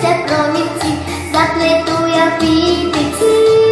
сонця промінці, заплету я пітиці.